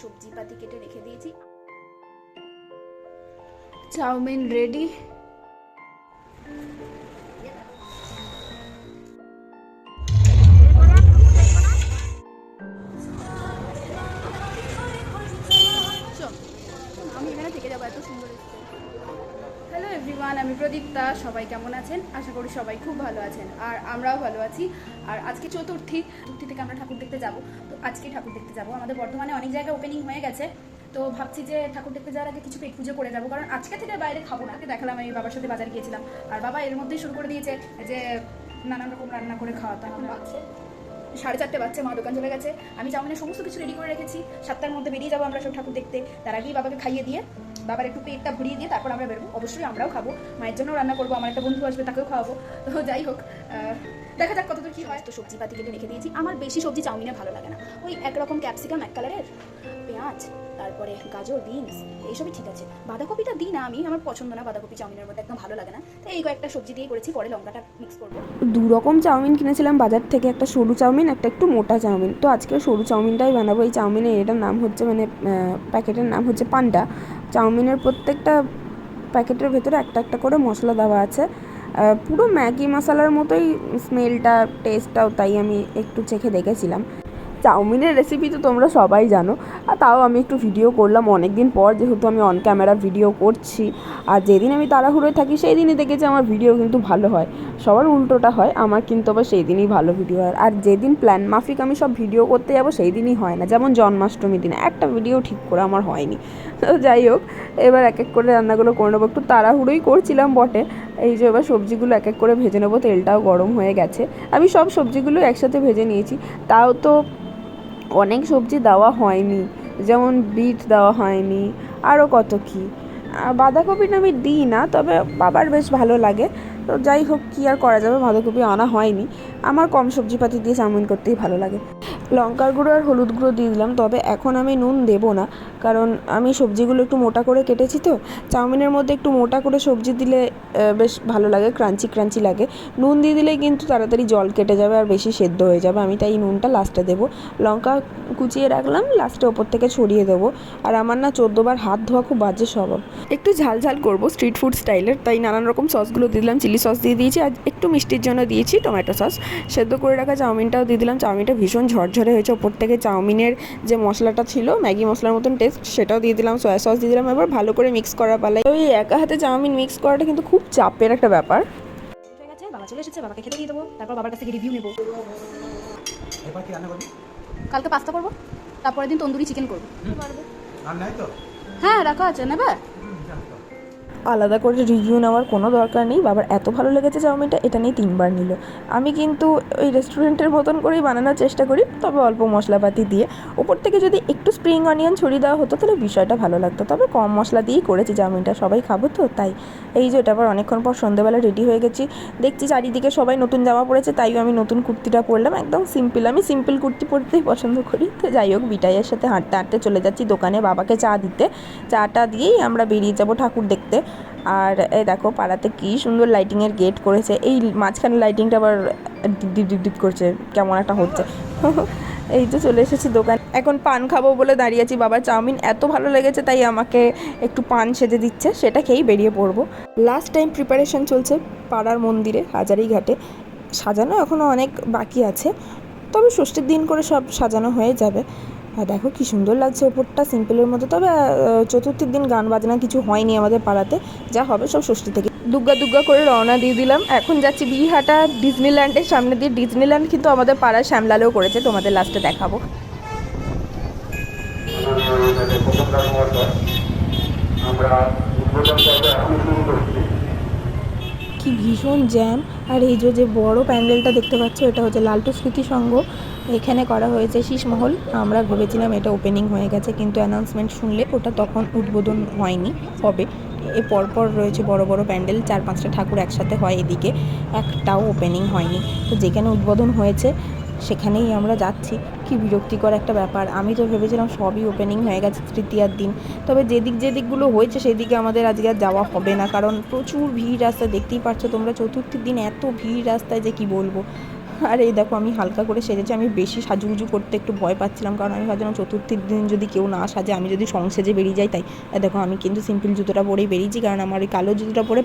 সবজি পাতি কেটে রেখে দিয়েছি। চাউমিন রেডি এভরিওয়ান আমি প্রদীপ্তা সবাই কেমন আছেন? আশা করি সবাই খুব ভালো আছেন আর আমরাও ভালো আছি। আর আজকে চতুর্থী চতুর্থী থেকে আমরা ঠাকুর দেখতে যাব। তো আজকে ঠাকুর দেখতে যাব। আমাদের বর্তমানে অনেক জায়গায় ওপেনিং হয়ে গেছে। তো ভাবছি যে ঠাকুর দেখতে যাওয়ার আগে কিছু পেট পুজো করে যাব কারণ আজকে থেকে বাইরে খাব না। দেখালাম আমি বাবার সাথে বাজারে গিয়েছিলাম। আর বাবা এর মধ্যেই শুরু করে দিয়েছে যে নানান রকম রান্না করে খাওয়াতে বাচ্চা? সাড়ে চারটে বাচ্চা মা দোকান চলে গেছে। আমি চাউমিনের সমস্ত কিছু রেডি করে রেখেছি। সাতটার মধ্যে বেরিয়ে যাব আমরা সব ঠাকুর দেখতে। তার আগেই বাবাকে খাইয়ে দিয়ে বাবার একটু পেটটা ভরিয়ে দিয়ে তারপর আমরা বেরোবো। অবশ্যই আমরাও খাব। মায়ের জন্য রান্না করব, আমার একটা বন্ধু আসবে, তাকেও খাওয়াবো। তো যাই হোক দেখা যাক কতদূর কী হয়। তো সবজি পাতি কেটে রেখে দিয়েছি। আমার বেশি সবজি চাউমিনে ভালো লাগে না। ওই একরকম ক্যাপসিকাম এক কালারের। পেঁয়াজ। তারপরে গাজর, বিনস, এইসবই ঠিক আছে। বাঁধাকপিটা দিই না আমি, আমার পছন্দ না বাঁধাকপি চাউমিনের মধ্যে, একদম ভালো লাগে না। তো এই কয়েকটা সবজি দিয়ে করেছি, পরে লঙ্কাটা মিক্স করব। দু রকম চাউমিন কিনেছিলাম বাজার থেকে, একটা সরু চাউমিন, একটা একটু মোটা চাউমিন। তো আজকে সরু চাউমিনটাই বানাবো। এই চাউমিনের এটার নাম হচ্ছে মানে প্যাকেটের নাম হচ্ছে পান্ডা। চাউমিনের প্রত্যেকটা প্যাকেটের ভেতরে একটা একটা করে মশলা দেওয়া আছে। পুরো ম্যাগি মশলার মতোই স্মেলটা টেস্টটাও তাই আমি একটু চেখে দেখেছিলাম। চাউমিনের রেসিপি তো তোমরা সবাই জানো। আর তাও আমি একটু ভিডিও করলাম। অনেক দিন পর যেহেতু আমি অন ক্যামেরা ভিডিও করছি, আর যেদিন আমি তাড়াহুড়োয় থাকি সেই দিনই দেখেছি আমার ভিডিও কিন্তু ভালো হয়। সবার উল্টোটা হয়, আমার কিন্তু আবার সেই দিনই ভালো ভিডিও হয়। আর যেদিন প্ল্যান মাফিক, আমি সব ভিডিও করতে যাব সেই দিনই হয় না। যেমন জন্মাষ্টমীর দিন, একটা ভিডিও ঠিক করে আমার হয়নি। তো যাই হোক, এবার এক এক করে রান্নাগুলো করে নেব। একটু তাড়াহুড়োই করছিলাম বটে। এই যে এবার সবজিগুলো এক এক করে ভেজে নেব। তেলটাও গরম হয়ে গেছে। আমি সব সবজিগুলো একসাথে ভেজে নিয়েছি। তাও তো অনেক সবজি দেওয়া হয়নি, যেমন বিট দেওয়া হয়নি আরও কত কী। বাঁধাকপি বাঁধাকপিটা আমি দিই না, তবে বাবার বেশ ভালো লাগে। তো যাই হোক, কী আর করা যাবে, বাঁধাকপি আনা হয়নি। আমার কম সবজিপাতি দিয়ে চাউমিন করতেই ভালো লাগে। লঙ্কার গুঁড়ো আর হলুদ গুঁড়ো দিয়ে দিলাম, তবে এখন আমি নুন দেবো না। কারণ আমি সবজিগুলো একটু মোটা করে কেটেছি তো, চাউমিনের মধ্যে একটু মোটা করে সবজি দিলে বেশ ভালো লাগে, ক্রাঞ্চি ক্রাঞ্চি লাগে। নুন দিয়ে দিলে কিন্তু তাড়াতাড়ি জল কেটে যাবে আর বেশি সেদ্ধ হয়ে যাবে। আমি তাই নুনটা লাস্টে দেবো। লঙ্কা কুচিয়ে রাখলাম লাস্টে ওপর থেকে ছড়িয়ে দেবো। আর আমার না চোদ্দোবার হাত ধোয়া খুব বাজে স্বভাব। একটু ঝাল ঝাল করব স্ট্রিট ফুড স্টাইলের তাই নানান রকম সসগুলো দিয়ে দিলাম চিলি সস দিয়ে দিয়েছি। আর একটু মিষ্টির জন্য দিয়েছি টমেটো সস সেদ্ধ করে রাখা চাউমিনটাও দিয়ে দিলাম। চাউমিনটা ভীষণ ঝরঝরে হয়েছে, ওপর থেকে চাউমিনের যে মশলাটা ছিল, ম্যাগি মশলার মতন টেস্ট সেটাও দিয়ে দিলাম সয়া সস দিয়ে দিলাম এবার ভালো করে মিক্স করা পালাই। ওই একা হাতে চাউমিন মিক্স করাটা কিন্তু খুব চাপের একটা ব্যাপার। বাবা চলে এসেছে বাবাকে খেতে দিয়ে দেবো তারপর বাবার কাছ থেকে রিভিউ নেব। এরপর কি রান্না করবি? কালকে পাস্তা করব তারপরের দিন তন্দুরি চিকেন করব। আর নাই তো? হ্যাঁ রাখা আছে নেবে? আলাদা করে রিভিউ নেওয়ার কোনো দরকার নেই। বাবার এত ভালো লেগেছে চাউমিনটা, এটা নিয়ে তিনবার নিল। আমি কিন্তু ওই রেস্টুরেন্টের মতন করেই বানানোর চেষ্টা করি, তবে অল্প মশলাপাতি দিয়ে। ওপর থেকে যদি একটু স্প্রিং অনিয়ন ছড়িয়ে দেওয়া হতো, তাহলে বিষয়টা ভালো লাগতো। তবে কম মশলা দিয়েই করেছি চাউমিনটা, সবাই খাব তো, তাই। এই যে, এটা আবার অনেকক্ষণ পর সন্ধ্যেবেলা রেডি হয়ে গেছি। দেখছি চারিদিকে সবাই নতুন জামা পরেছে, তাইও আমি নতুন কুর্তিটা পরলাম। একদম সিম্পল আমি সিম্পল কুর্তি পরতেই পছন্দ করি। তো যাই হোক, বিটাইয়ের সাথে হাঁটতে হাঁটতে চলে যাচ্ছি দোকানে বাবাকে চা দিতে। চাটা দিয়েই আমরা বেরিয়ে যাব ঠাকুর দেখতে। আর এই দেখো পাড়াতে কি সুন্দর লাইটিংয়ের গেট করেছে। এই মাঝখানে লাইটিংটা আবার ডিপ ডিপ করছে। কেমন একটা হচ্ছে। এই তো চলে এসেছি দোকান। এখন পান খাব বলে দাঁড়িয়ে আছি বাবার চাউমিন। এত ভালো লেগেছে, তাই আমাকে একটু পান সেজে দিচ্ছে। সেটা খেয়েই বেরিয়ে পড়ব। লাস্ট টাইম প্রিপারেশন চলছে পাড়ার মন্দিরে হাজারিঘাটে সাজানো এখনও অনেক বাকি আছে। তবে ষষ্ঠীর দিন করে সব সাজানো হয়ে যাবে। আর দেখো কি সুন্দর লাগছে ওপরটা সিম্পলের মতো। তবে চতুর্থীর দিন গান বাজনা কিছু হয়নি আমাদের পাড়াতে। যা হবে সব ষষ্ঠী থেকে। দুগ্গা দুগ্গা করে রওনা দিয়ে দিলাম। এখন যাচ্ছি বিহাটা ডিজনিল্যান্ডের সামনে দিয়ে। ডিজনিল্যান্ড কিন্তু আমাদের পাড়ার শ্যামলালেও করেছে, তোমাদের লাস্টে দেখাবো। আমরা কি ভীষণ জ্যাম আর এই যে বড় প্যান্ডেলটা দেখতে পাচ্ছ, এটা হচ্ছে লালটু স্মৃতি সংঘ। এখানে করা হয়েছে শীষমহল। আমরা ভেবেছিলাম এটা ওপেনিং হয়ে গেছে, কিন্তু অ্যানাউন্সমেন্ট শুনলে ওটা তখন উদ্বোধন হয়নি, হবে। এ পরপর রয়েছে বড় বড় প্যান্ডেল, চার পাঁচটা ঠাকুর একসাথে হয় এদিকে। একটাও ওপেনিং হয়নি। তো যেখানে উদ্বোধন হয়েছে সেখানেই আমরা যাচ্ছি। কি বিরক্তিকর একটা ব্যাপার। আমি তো ভেবেছিলাম সবই ওপেনিং হয়ে গেছে তৃতীয়ার দিন। তবে যেদিক যেদিকগুলো হয়েছে সেদিকে আমাদের আজকে আর যাওয়া হবে না। কারণ প্রচুর ভিড় রাস্তায় দেখতেই পাচ্ছ তোমরা চতুর্থীর দিন এত ভিড় রাস্তায় যে কি বলব? আর এই দেখো আমি হালকা করে সেজেছি আমি বেশি সাজুগুজু করতে একটু ভয় পাচ্ছিলাম। কারণ আমি ভাবছিলাম চতুর্থীর দিন যদি কেউ না সাজে আমি যদি সংসেজে বেরিয়ে যাই তাই। দেখো আমি কিন্তু সিম্পল জুতোটা পরেই বেরিয়েছি কারণ আমার ওই কালো জুতোটা পরে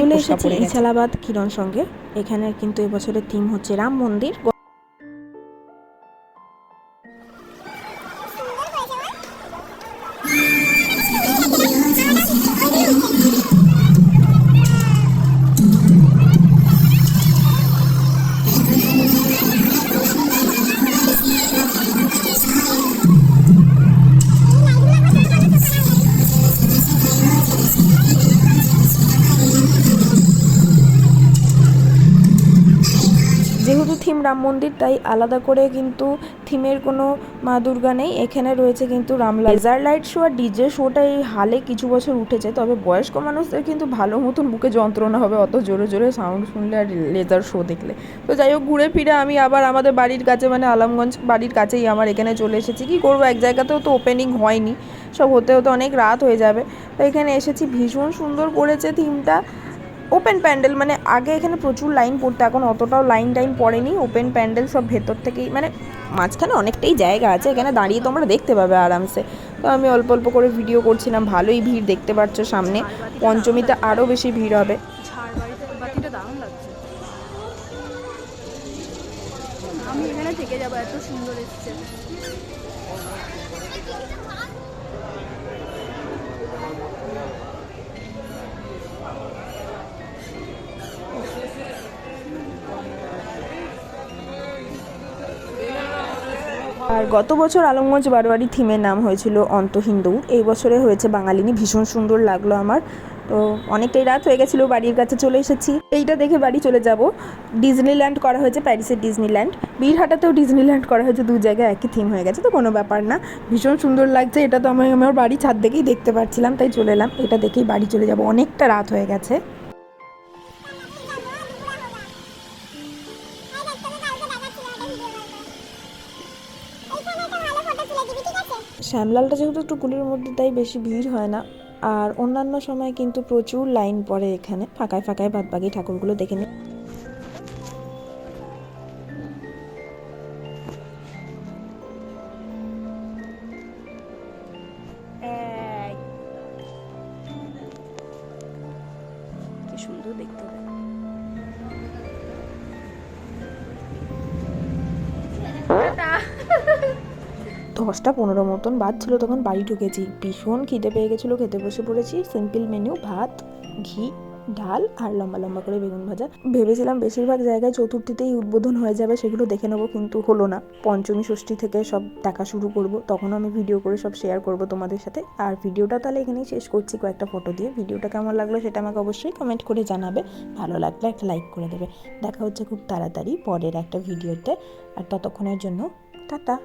চলে পড়ে এসেছি গেছে। কিরণ সঙ্গে। এখানে কিন্তু এবছরের থিম হচ্ছে রাম মন্দির। যেহেতু থিম রাম মন্দির, তাই আলাদা করে কিন্তু থিমের কোনো মা দুর্গা নেই। এখানে রয়েছে কিন্তু রাম লেজার লাইট শো আর ডিজে শোটা এই হালে কিছু বছর উঠেছে, তবে বয়স্ক মানুষদের কিন্তু ভালো মতন বুকে যন্ত্রণা হবে অত জোরে জোরে সাউন্ড শুনলে আর লেজার শো দেখলে। তো যাই হোক, ঘুরে ফিরে আমি আবার আমাদের বাড়ির কাছে মানে আলমগঞ্জ বাড়ির কাছেই আমার এখানে চলে এসেছি। কি করব, এক জায়গাতেও তো ওপেনিং হয়নি। সব হতে হতে অনেক রাত হয়ে যাবে। তো এখানে এসেছি, ভীষণ সুন্দর করেছে থিমটা ওপেন প্যান্ডেল মানে আগে এখানে প্রচুর লাইন পড়তো, এখন অতটাও লাইন টাইন পড়েনি। ওপেন প্যান্ডেল সব ভেতর থেকেই মানে মাঝখানে অনেকটাই জায়গা আছে, এখানে দাঁড়িয়ে তোমরা দেখতে পাবে আরামসে। তো আমি অল্প অল্প করে ভিডিও করছিলাম, ভালোই ভিড় দেখতে পাচ্ছ সামনে। পঞ্চমীতে আরও বেশি ভিড় হবে। থেকে যাব, এত সুন্দর এসছে। আর গত বছর আলমগঞ্জ বারোয়ারি থিমের নাম হয়েছিল অন্ত হিন্দু। এই বছরে হয়েছে বাঙালিনী, ভীষণ সুন্দর লাগল আমার। তো অনেকটাই রাত হয়ে গেছিল, বাড়ির কাছে চলে এসেছি। এইটা দেখে বাড়ি চলে যাব। ডিজনিল্যান্ড করা হয়েছে, প্যারিসের ডিজনিল্যান্ড। বীরহাটাতেও ডিজনিল্যান্ড করা হয়েছে, দু জায়গায় একই থিম হয়ে গেছে, তো কোনো ব্যাপার না। ভীষণ সুন্দর লাগছে, এটা তো আমি আমার বাড়ি ছাদ দেখেই দেখতে পাচ্ছিলাম তাই চলে এলাম। এটা দেখেই বাড়ি চলে যাব। অনেকটা রাত হয়ে গেছে। শ্যামলালটা যেহেতু একটু গুলির মধ্যে তাই বেশি ভিড় হয় না। আর অন্যান্য সময় কিন্তু প্রচুর লাইন পড়ে এখানে। ফাঁকায় ফাঁকায় বাদবাকি ঠাকুরগুলো দেখে নিই সুন্দর দেখতে দশটা পনেরো মতন বাজছিল তখন বাড়ি ঢুকেছি। ভীষণ খিদে পেয়ে গেছিল, খেতে বসে পড়েছি। সিম্পল মেনু ভাত, ঘি, ডাল আর লম্বা লম্বা করে বেগুন ভাজা। ভেবেছিলাম বেশিরভাগ জায়গায় চতুর্থীতেই উদ্বোধন হয়ে যাবে, সেগুলো দেখে নেব, কিন্তু হলো না। পঞ্চমী, ষষ্ঠী থেকে সব দেখা শুরু করব। তখন আমি ভিডিও করে সব শেয়ার করব তোমাদের সাথে। আর ভিডিওটা তাহলে এখানেই শেষ করছি কয়েকটা ফটো দিয়ে। ভিডিওটা কেমন লাগল সেটা আমাকে অবশ্যই কমেন্ট করে জানাবে। ভালো লাগলে একটা লাইক করে দেবে। দেখা হচ্ছে খুব তাড়াতাড়ি পরের একটা ভিডিওতে আর ততক্ষণের জন্য, টাটা।